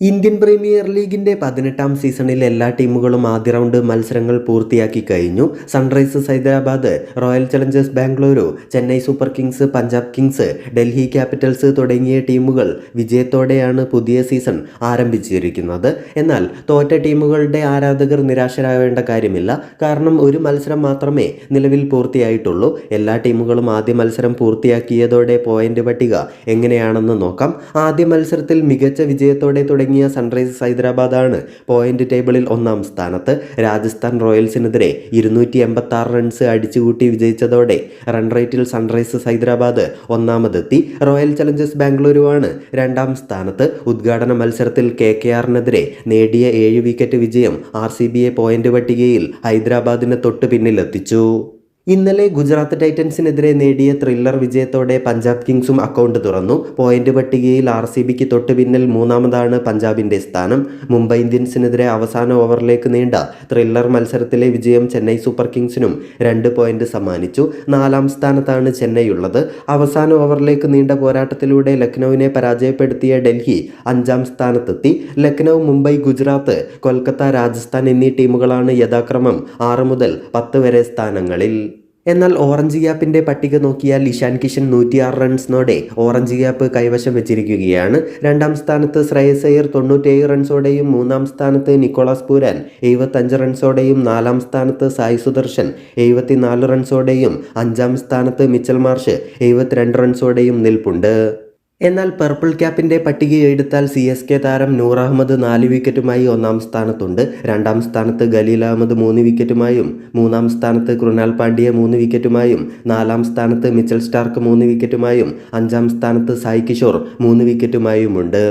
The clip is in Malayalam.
ഇന്ത്യൻ പ്രീമിയർ ലീഗിന്റെ പതിനെട്ടാം സീസണിൽ എല്ലാ ടീമുകളും ആദ്യ റൗണ്ട് മത്സരങ്ങൾ പൂർത്തിയാക്കി കഴിഞ്ഞു. Sunrisers Hyderabad Royal Challengers Bengaluru Chennai Super Kings Punjab Kings Delhi Capitals തുടങ്ങിയ ടീമുകൾ വിജയത്തോടെയാണ് പുതിയ സീസൺ ആരംഭിച്ചിരിക്കുന്നത്. എന്നാൽ തോറ്റ ടീമുകളുടെ ആരാധകർ നിരാശരാവേണ്ട കാര്യമില്ല. കാരണം ഒരു മത്സരം മാത്രമേ നിലവിൽ പൂർത്തിയായിട്ടുള്ളൂ. എല്ലാ ടീമുകളും ആദ്യ മത്സരം പൂർത്തിയാക്കിയതോടെ പോയിന്റ് പട്ടിക എങ്ങനെയാണെന്ന് നോക്കാം. ആദ്യ മത്സരത്തിൽ മികച്ച വിജയത്തോടെ തുടങ്ങിയ സൺറൈസേഴ്സ് ഹൈദരാബാദാണ് പോയിന്റ് ടേബിളിൽ ഒന്നാം സ്ഥാനത്ത്. രാജസ്ഥാൻ റോയൽസിനെതിരെ ഇരുന്നൂറ്റി എൺപത്തി ആറ് റൺസ് അടിച്ചുകൂട്ടി വിജയിച്ചതോടെ റൺ റേറ്റിൽ സൺറൈസേഴ്സ് ഹൈദരാബാദ് ഒന്നാമതെത്തി. റോയൽ ചലഞ്ചേഴ്സ് ബാംഗ്ലൂരുവാണ് രണ്ടാം സ്ഥാനത്ത്. ഉദ്ഘാടന മത്സരത്തിൽ കെ കെ ആറിനെതിരെ നേടിയ ഏഴ് വിക്കറ്റ് വിജയം ആർ സി ബിയെ പോയിന്റ് പട്ടികയിൽ ഹൈദരാബാദിന് തൊട്ട് പിന്നിലെത്തിച്ചു ഇന്നലെ ഗുജറാത്ത് ടൈറ്റൻസിനെതിരെ നേടിയ ത്രില്ലർ വിജയത്തോടെ പഞ്ചാബ് കിങ്സും അക്കൗണ്ട് തുറന്നു. പോയിന്റ് പട്ടികയിൽ ആർ സി ബിക്ക് തൊട്ടുപിന്നിൽ മൂന്നാമതാണ് പഞ്ചാബിന്റെ സ്ഥാനം. മുംബൈ ഇന്ത്യൻസിനെതിരെ അവസാന ഓവറിലേക്ക് നീണ്ട ത്രില്ലർ മത്സരത്തിലെ വിജയം ചെന്നൈ സൂപ്പർ കിങ്സിനും രണ്ട് പോയിന്റ് സമ്മാനിച്ചു. നാലാം സ്ഥാനത്താണ് ചെന്നൈ ഉള്ളത് അവസാന ഓവറിലേക്ക് നീണ്ട പോരാട്ടത്തിലൂടെ ലക്നൌവിനെ പരാജയപ്പെടുത്തിയ ഡൽഹി അഞ്ചാം സ്ഥാനത്തെത്തി. ലക്നൌ മുംബൈ ഗുജറാത്ത് കൊൽക്കത്ത രാജസ്ഥാൻ എന്നീ ടീമുകളാണ് യഥാക്രമം ആറ് മുതൽ പത്ത് വരെ സ്ഥാനങ്ങളിൽ. എന്നാൽ ഓറഞ്ച് ഗ്യാപ്പിന്റെ പട്ടിക നോക്കിയാൽ ഇഷാൻ കിഷൻ നൂറ്റിയാറ് റൺസിനോടെ ഓറഞ്ച് ഗ്യാപ്പ് കൈവശം വെച്ചിരിക്കുകയാണ്. രണ്ടാം സ്ഥാനത്ത് ശ്രേയസ് അയ്യർ തൊണ്ണൂറ്റേഴ് റൺസോടെയും മൂന്നാം സ്ഥാനത്ത് നിക്കോളാസ് പൂരാൻ എഴുപത്തഞ്ച് റൺസോടെയും നാലാം സ്ഥാനത്ത് സായി സുദർശൻ എഴുപത്തിനാല് റൺസോടെയും അഞ്ചാം സ്ഥാനത്ത് മിച്ചൽ മാർഷ് എഴുപത്തിരണ്ട് റൺസോടെയും നിൽപ്പുണ്ട്. എന്നാൽ പർപ്പിൾ ക്യാപ്പിന്റെ പട്ടിക എടുത്താൽ സി എസ് കെ താരം നൂർ അഹമ്മദ് നാല് വിക്കറ്റുമായി ഒന്നാം സ്ഥാനത്തുണ്ട്. രണ്ടാം സ്ഥാനത്ത് ഖലീൽ അഹമ്മദ് മൂന്ന് വിക്കറ്റുമായും മൂന്നാം സ്ഥാനത്ത് കൃണാൽ പാണ്ഡ്യ മൂന്ന് വിക്കറ്റുമായും നാലാം സ്ഥാനത്ത് മിച്ചൽ സ്റ്റാർക്ക് മൂന്ന് വിക്കറ്റുമായും അഞ്ചാം സ്ഥാനത്ത് സായി കിഷോർ മൂന്ന് വിക്കറ്റുമായുമുണ്ട്